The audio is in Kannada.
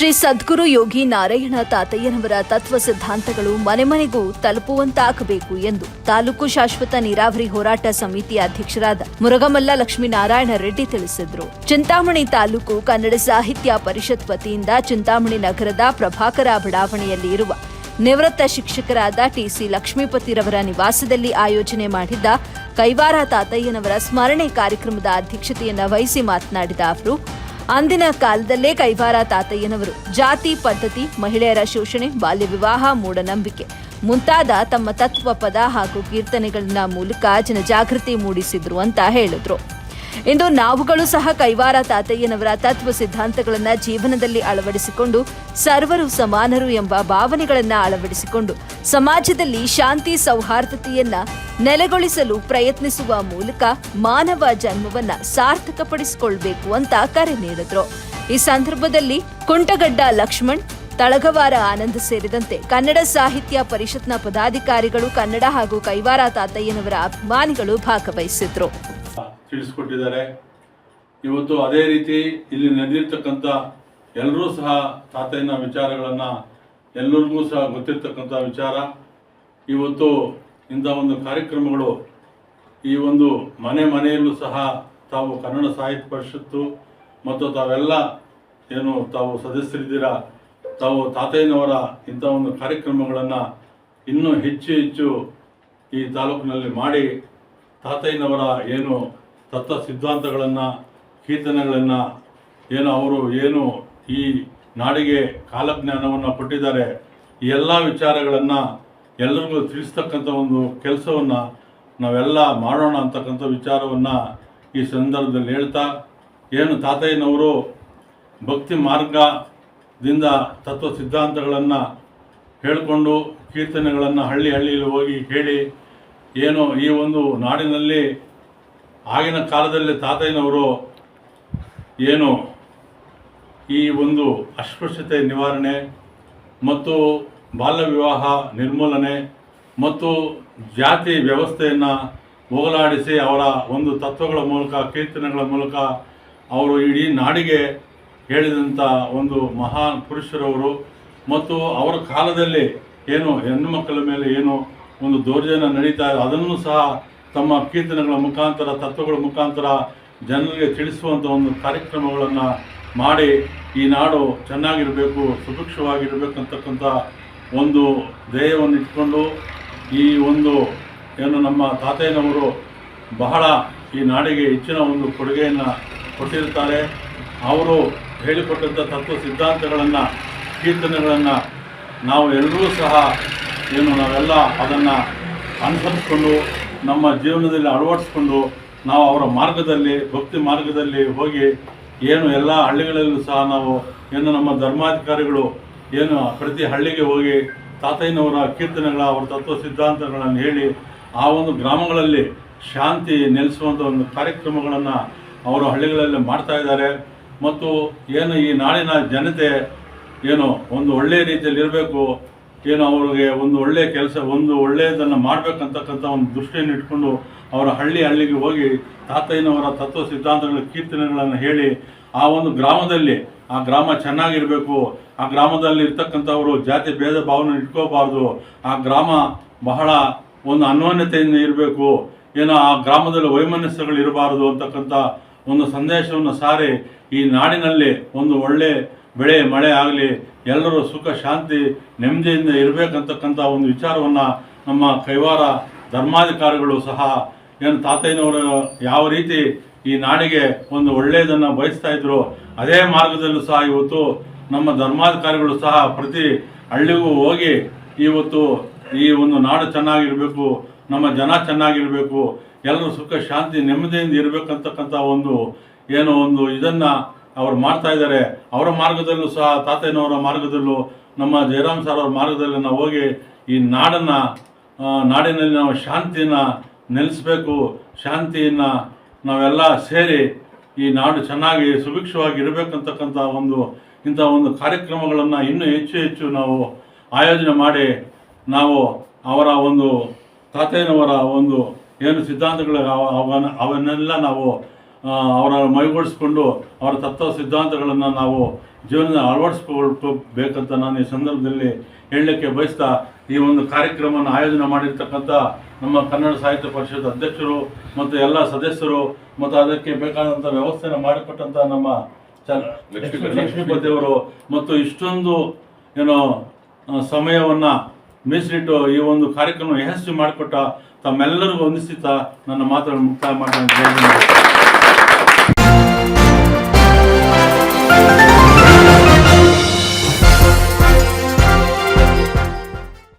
ಶ್ರೀ ಸದ್ಗುರು ಯೋಗಿ ನಾರಾಯಣ ತಾತಯ್ಯನವರ ತತ್ವ ಸಿದ್ಧಾಂತಗಳು ಮನೆ ಮನೆಗೂ ತಲುಪುವಂತಾಗಬೇಕು ಎಂದು ತಾಲೂಕು ಶಾಶ್ವತ ನೀರಾವರಿ ಹೋರಾಟ ಸಮಿತಿ ಅಧ್ಯಕ್ಷರಾದ ಮುರುಗಮಲ್ಲ ಲಕ್ಷ್ಮೀನಾರಾಯಣ ರೆಡ್ಡಿ ತಿಳಿಸಿದರು. ಚಿಂತಾಮಣಿ ತಾಲೂಕು ಕನ್ನಡ ಸಾಹಿತ್ಯ ಪರಿಷತ್ ವತಿಯಿಂದ ಚಿಂತಾಮಣಿ ನಗರದ ಪ್ರಭಾಕರ ಬಡಾವಣೆಯಲ್ಲಿ ಇರುವ ನಿವೃತ್ತ ಶಿಕ್ಷಕರಾದ ಟಿಸಿ ಲಕ್ಷ್ಮೀಪತಿರವರ ನಿವಾಸದಲ್ಲಿ ಆಯೋಜನೆ ಮಾಡಿದ್ದ ಕೈವಾರ ತಾತಯ್ಯನವರ ಸ್ಮರಣೆ ಕಾರ್ಯಕ್ರಮದ ಅಧ್ಯಕ್ಷತೆಯನ್ನು ವಹಿಸಿ ಮಾತನಾಡಿದ ಅವರು ಅಂದಿನ ಕಾಲದಲ್ಲೇ ಕೈವಾರ ತಾತಯ್ಯನವರು ಜಾತಿ, ಪದ್ಧತಿ, ಮಹಿಳೆಯರ ಶೋಷಣೆ, ಬಾಲ್ಯ ವಿವಾಹ, ಮೂಢನಂಬಿಕೆ ಮುಂತಾದ ತಮ್ಮ ತತ್ವ ಪದ ಹಾಗೂ ಕೀರ್ತನೆಗಳನ್ನ ಮೂಲಕ ಜನಜಾಗೃತಿ ಮೂಡಿಸಿದ್ರು ಅಂತ ಹೇಳಿದ್ರು. ಇಂದು ನಾವುಗಳು ಸಹ ಕೈವಾರ ತಾತಯ್ಯನವರ ತತ್ವ ಸಿದ್ಧಾಂತಗಳನ್ನು ಜೀವನದಲ್ಲಿ ಅಳವಡಿಸಿಕೊಂಡು ಸರ್ವರು ಸಮಾನರು ಎಂಬ ಭಾವನೆಗಳನ್ನು ಅಳವಡಿಸಿಕೊಂಡು ಸಮಾಜದಲ್ಲಿ ಶಾಂತಿ ಸೌಹಾರ್ದತೆಯನ್ನ ನೆಲೆಗೊಳಿಸಲು ಪ್ರಯತ್ನಿಸುವ ಮೂಲಕ ಮಾನವ ಜನ್ಮವನ್ನ ಸಾರ್ಥಕಪಡಿಸಿಕೊಳ್ಬೇಕು ಅಂತ ಕರೆ ನೀಡಿದ್ರು. ಈ ಸಂದರ್ಭದಲ್ಲಿ ಕುಂಟಗಡ್ಡ ಲಕ್ಷ್ಮಣ್, ತಳಗವಾರ ಆನಂದ್ ಸೇರಿದಂತೆ ಕನ್ನಡ ಸಾಹಿತ್ಯ ಪರಿಷತ್ನ ಪದಾಧಿಕಾರಿಗಳು ಕನ್ನಡ ಹಾಗೂ ಕೈವಾರ ತಾತಯ್ಯನವರ ಅಭಿಮಾನಿಗಳು ಭಾಗವಹಿಸಿದ್ರು. ತಿಳಿಸ್ಕೊಟ್ಟಿದ್ದಾರೆ. ಇವತ್ತು ಅದೇ ರೀತಿ ಇಲ್ಲಿ ನಡೆದಿರ್ತಕ್ಕಂಥ ಎಲ್ಲರೂ ಸಹ ತಾತಯ್ಯನ ವಿಚಾರಗಳನ್ನು ಎಲ್ಲರಿಗೂ ಸಹ ಗೊತ್ತಿರ್ತಕ್ಕಂಥ ವಿಚಾರ. ಇವತ್ತು ಇಂಥ ಒಂದು ಕಾರ್ಯಕ್ರಮಗಳು ಈ ಒಂದು ಮನೆ ಮನೆಯಲ್ಲೂ ಸಹ ತಾವು ಕನ್ನಡ ಸಾಹಿತ್ಯ ಪರಿಷತ್ತು ಮತ್ತು ತಾವೆಲ್ಲ ಏನು ತಾವು ಸದಸ್ಯರಿದ್ದೀರಾ, ತಾವು ತಾತಯ್ಯನವರ ಇಂಥ ಒಂದು ಕಾರ್ಯಕ್ರಮಗಳನ್ನು ಇನ್ನೂ ಹೆಚ್ಚು ಹೆಚ್ಚು ಈ ತಾಲೂಕಿನಲ್ಲಿ ಮಾಡಿ, ತಾತಯ್ಯನವರ ಏನು ತತ್ವ ಸಿದ್ಧಾಂತಗಳನ್ನು, ಕೀರ್ತನೆಗಳನ್ನು, ಏನು ಅವರು ಏನು ಈ ನಾಡಿಗೆ ಕಾಲಜ್ಞಾನವನ್ನು ಕೊಟ್ಟಿದ್ದಾರೆ, ಈ ಎಲ್ಲ ವಿಚಾರಗಳನ್ನು ಎಲ್ಲರಿಗೂ ತಿಳಿಸ್ತಕ್ಕಂಥ ಒಂದು ಕೆಲಸವನ್ನು ನಾವೆಲ್ಲ ಮಾಡೋಣ ಅಂತಕ್ಕಂಥ ವಿಚಾರವನ್ನು ಈ ಸಂದರ್ಭದಲ್ಲಿ ಹೇಳ್ತಾ, ಏನು ತಾತಯ್ಯನವರು ಭಕ್ತಿ ಮಾರ್ಗದಿಂದ ತತ್ವ ಸಿದ್ಧಾಂತಗಳನ್ನು ಹೇಳಿಕೊಂಡು ಕೀರ್ತನೆಗಳನ್ನು ಹಳ್ಳಿ ಹಳ್ಳಿಯಲ್ಲಿ ಹೋಗಿ ಹೇಳಿ ಏನು ಈ ಒಂದು ನಾಡಿನಲ್ಲಿ ಆಗಿನ ಕಾಲದಲ್ಲಿ ತಾತಯ್ಯನವರು ಏನು ಈ ಒಂದು ಅಸ್ಪೃಶ್ಯತೆ ನಿವಾರಣೆ ಮತ್ತು ಬಾಲ್ಯ ವಿವಾಹ ನಿರ್ಮೂಲನೆ ಮತ್ತು ಜಾತಿ ವ್ಯವಸ್ಥೆಯನ್ನು ಹೋಗಲಾಡಿಸಿ ಅವರ ಒಂದು ತತ್ವಗಳ ಮೂಲಕ, ಕೀರ್ತನೆಗಳ ಮೂಲಕ ಅವರು ಇಡೀ ನಾಡಿಗೆ ಹೇಳಿದಂಥ ಒಂದು ಮಹಾನ್ ಪುರುಷರವರು ಮತ್ತು ಅವರ ಕಾಲದಲ್ಲಿ ಏನು ಹೆಣ್ಣು ಮಕ್ಕಳ ಮೇಲೆ ಏನು ಒಂದು ದೌರ್ಜನ್ಯ ನಡೀತಾ ಅದನ್ನು ಸಹ ತಮ್ಮ ಕೀರ್ತನೆಗಳ ಮುಖಾಂತರ, ತತ್ವಗಳ ಮುಖಾಂತರ ಜನರಿಗೆ ತಿಳಿಸುವಂಥ ಒಂದು ಕಾರ್ಯಕ್ರಮಗಳನ್ನು ಮಾಡಿ ಈ ನಾಡು ಚೆನ್ನಾಗಿರಬೇಕು ಸುಭಿಕ್ಷವಾಗಿರಬೇಕಂತಕ್ಕಂಥ ಒಂದು ಧ್ಯೇಯವನ್ನು ಇಟ್ಕೊಂಡು ಈ ಒಂದು ಏನು ನಮ್ಮ ತಾತಯ್ಯನವರು ಬಹಳ ಈ ನಾಡಿಗೆ ಹೆಚ್ಚಿನ ಒಂದು ಕೊಡುಗೆಯನ್ನು ಕೊಟ್ಟಿರ್ತಾರೆ. ಅವರು ಹೇಳಿಕೊಟ್ಟಂಥ ತತ್ವ ಸಿದ್ಧಾಂತಗಳನ್ನು, ಕೀರ್ತನೆಗಳನ್ನು ನಾವು ಎಲ್ಲರೂ ಸಹ ಏನು ನಾವೆಲ್ಲ ಅದನ್ನು ಅನುಸರಿಸ್ಕೊಂಡು ನಮ್ಮ ಜೀವನದಲ್ಲಿ ಅಳವಡಿಸ್ಕೊಂಡು ನಾವು ಅವರ ಮಾರ್ಗದಲ್ಲಿ, ಭಕ್ತಿ ಮಾರ್ಗದಲ್ಲಿ ಹೋಗಿ ಏನು ಎಲ್ಲ ಹಳ್ಳಿಗಳಲ್ಲೂ ಸಹ ನಾವು ಏನು ನಮ್ಮ ಧರ್ಮಾಧಿಕಾರಿಗಳು ಏನು ಪ್ರತಿ ಹಳ್ಳಿಗೆ ಹೋಗಿ ತಾತಯ್ಯನವರ ಕೀರ್ತನೆಗಳ, ಅವರ ತತ್ವ ಸಿದ್ಧಾಂತಗಳನ್ನು ಹೇಳಿ ಆ ಒಂದು ಗ್ರಾಮಗಳಲ್ಲಿ ಶಾಂತಿ ನೆಲೆಸುವಂಥ ಒಂದು ಕಾರ್ಯಕ್ರಮಗಳನ್ನು ಅವರು ಹಳ್ಳಿಗಳಲ್ಲಿ ಮಾಡ್ತಾ ಇದ್ದಾರೆ. ಮತ್ತು ಏನು ಈ ನಾಡಿನ ಜನತೆ ಏನು ಒಂದು ಒಳ್ಳೆಯ ರೀತಿಯಲ್ಲಿ ಇರಬೇಕು ಏನು ಅವ್ರಿಗೆ ಒಂದು ಒಳ್ಳೆಯ ಕೆಲಸ, ಒಂದು ಒಳ್ಳೆಯದನ್ನು ಮಾಡಬೇಕಂತಕ್ಕಂಥ ಒಂದು ದೃಷ್ಟಿಯನ್ನು ಇಟ್ಕೊಂಡು ಅವರ ಹಳ್ಳಿ ಹಳ್ಳಿಗೆ ಹೋಗಿ ತಾತಯ್ಯನವರ ತತ್ವ ಸಿದ್ಧಾಂತಗಳ ಕೀರ್ತನೆಗಳನ್ನು ಹೇಳಿ ಆ ಒಂದು ಗ್ರಾಮದಲ್ಲಿ, ಆ ಗ್ರಾಮ ಚೆನ್ನಾಗಿರಬೇಕು, ಆ ಗ್ರಾಮದಲ್ಲಿ ಇರ್ತಕ್ಕಂಥವರು ಜಾತಿ ಭೇದ ಭಾವನೆ ಇಟ್ಕೋಬಾರ್ದು, ಆ ಗ್ರಾಮ ಬಹಳ ಒಂದು ಅನ್ಯೋನ್ಯತೆಯಿಂದ ಇರಬೇಕು, ಏನೋ ಆ ಗ್ರಾಮದಲ್ಲಿ ವೈಮನಸ್ಸುಗಳು ಇರಬಾರದು ಅಂತಕ್ಕಂಥ ಒಂದು ಸಂದೇಶವನ್ನು ಸಾರಿ ಈ ನಾಡಿನಲ್ಲಿ ಒಂದು ಒಳ್ಳೆ ಬೆಳೆ, ಮಳೆ ಆಗಲಿ ಎಲ್ಲರೂ ಸುಖ, ಶಾಂತಿ, ನೆಮ್ಮದಿಯಿಂದ ಇರಬೇಕಂತಕ್ಕಂಥ ಒಂದು ವಿಚಾರವನ್ನು ನಮ್ಮ ಕೈವಾರ ಧರ್ಮಾಧಿಕಾರಿಗಳು ಸಹ ಏನು ತಾತಯ್ಯನವರು ಯಾವ ರೀತಿ ಈ ನಾಡಿಗೆ ಒಂದು ಒಳ್ಳೆಯದನ್ನು ಬಯಸ್ತಾ ಇದ್ರು, ಅದೇ ಮಾರ್ಗದಲ್ಲೂ ಸಹ ಇವತ್ತು ನಮ್ಮ ಧರ್ಮಾಧಿಕಾರಿಗಳು ಸಹ ಪ್ರತಿ ಹಳ್ಳಿಗೂ ಹೋಗಿ ಇವತ್ತು ಈ ಒಂದು ನಾಡು ಚೆನ್ನಾಗಿರಬೇಕು, ನಮ್ಮ ಜನ ಚೆನ್ನಾಗಿರಬೇಕು, ಎಲ್ಲರೂ ಸುಖ, ಶಾಂತಿ, ನೆಮ್ಮದಿಯಿಂದ ಇರಬೇಕಂತಕ್ಕಂಥ ಒಂದು ಏನೋ ಒಂದು ಇದನ್ನು ಅವ್ರು ಮಾಡ್ತಾ ಇದ್ದಾರೆ. ಅವರ ಮಾರ್ಗದಲ್ಲೂ ಸಹ ತಾತಯ್ಯನವರ ಮಾರ್ಗದಲ್ಲೂ, ನಮ್ಮ ಜಯರಾಮ್ ಸರ್ ಅವರ ಮಾರ್ಗದಲ್ಲಿ ನಾವು ಹೋಗಿ ಈ ನಾಡನ್ನು ನಾಡಿನಲ್ಲಿ ನಾವು ಶಾಂತಿಯನ್ನು ನೆಲೆಸಬೇಕು. ಶಾಂತಿಯನ್ನು ನಾವೆಲ್ಲ ಸೇರಿ ಈ ನಾಡು ಚೆನ್ನಾಗಿ ಸುಭಿಕ್ಷವಾಗಿ ಇರಬೇಕಂತಕ್ಕಂಥ ಒಂದು, ಇಂಥ ಒಂದು ಕಾರ್ಯಕ್ರಮಗಳನ್ನು ಇನ್ನೂ ಹೆಚ್ಚು ಹೆಚ್ಚು ನಾವು ಆಯೋಜನೆ ಮಾಡಿ ನಾವು ಅವರ ಒಂದು ತಾತಯ್ಯನವರ ಒಂದು ಏನು ಸಿದ್ಧಾಂತಗಳು ಅವನ್ನ ಅವನ್ನೆಲ್ಲ ನಾವು ಅವರ ಮೈಗೂಡಿಸ್ಕೊಂಡು ಅವರ ತತ್ವ ಸಿದ್ಧಾಂತಗಳನ್ನು ನಾವು ಜೀವನದ ಅಳವಡಿಸ್ಕೊಳ್ಬೇಕಂತ ನಾನು ಈ ಸಂದರ್ಭದಲ್ಲಿ ಹೇಳಲಿಕ್ಕೆ ಬಯಸ್ತಾ ಈ ಒಂದು ಕಾರ್ಯಕ್ರಮವನ್ನು ಆಯೋಜನೆ ಮಾಡಿರ್ತಕ್ಕಂಥ ನಮ್ಮ ಕನ್ನಡ ಸಾಹಿತ್ಯ ಪರಿಷತ್ ಅಧ್ಯಕ್ಷರು ಮತ್ತು ಎಲ್ಲ ಸದಸ್ಯರು ಮತ್ತು ಅದಕ್ಕೆ ಬೇಕಾದಂಥ ವ್ಯವಸ್ಥೆಯನ್ನು ಮಾಡಿಕೊಟ್ಟಂಥ ನಮ್ಮ ಲಕ್ಷ್ಮೀಪತಿಯವರು ಲಕ್ಷ್ಮೀಪತಿ. ಲಕ್ಷ್ಮೀಪತಿ ಮತ್ತು ಇಷ್ಟೊಂದು ಏನೋ ಸಮಯವನ್ನು ಮೀಸಲಿಟ್ಟು ಈ ಒಂದು ಕಾರ್ಯಕ್ರಮ ಯಶಸ್ವಿ ಮಾಡಿಕೊಟ್ಟ ತಮ್ಮೆಲ್ಲರಿಗೂ ವಂದಿಸುತ್ತಾ ನನ್ನ ಮಾತನ್ನು ಮುಕ್ತಾಯ ಮಾಡಿ